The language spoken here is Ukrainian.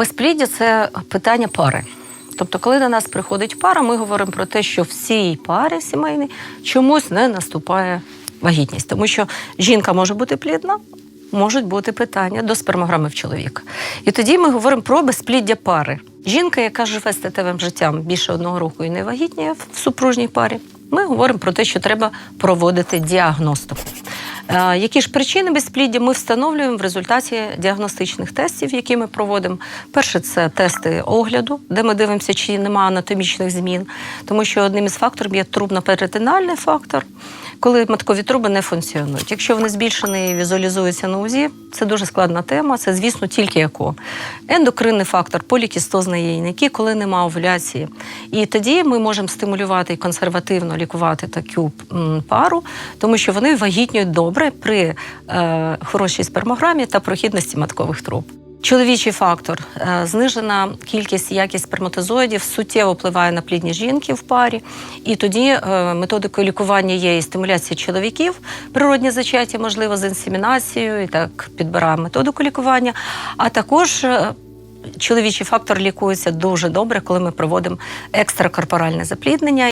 Безпліддя це питання пари. Тобто, коли до нас приходить пара, ми говоримо про те, що в цій парі сімейній чомусь не наступає вагітність, тому що жінка може бути плідна. Можуть бути питання до спермограми в чоловіка. І тоді ми говоримо про безпліддя пари. Жінка, яка живе статевим життям більше одного року і не вагітніє в супружній парі, ми говоримо про те, що треба проводити діагностику. Е, Які ж причини безпліддя ми встановлюємо в результаті діагностичних тестів, які ми проводимо. Перше це тести огляду, де ми дивимося, чи немає анатомічних змін, тому що одним із факторів є трубно-перетинальний фактор, коли маткові труби не функціонують. Якщо вони збільшені і візуалізуються на УЗІ, це дуже складна тема. Це, звісно, тільки ЕКО. Ендокринний фактор, полікістозний яйники, коли немає овуляції. І тоді ми можемо стимулювати і консервативно лікувати таку пару, тому що вони вагітнюють добре при е, хорошій спермограмі та прохідності маткових труб. Чоловічий фактор Е, знижена кількість і якість сперматозоїдів суттєво впливає на плідні жінки в парі. І тоді е, методикою лікування є і стимуляція чоловіків, природні зачаття, можливо, з інсемінацією, і так підбираємо методику лікування. А також е, чоловічий фактор лікується дуже добре, коли ми проводимо екстракорпоральне запліднення.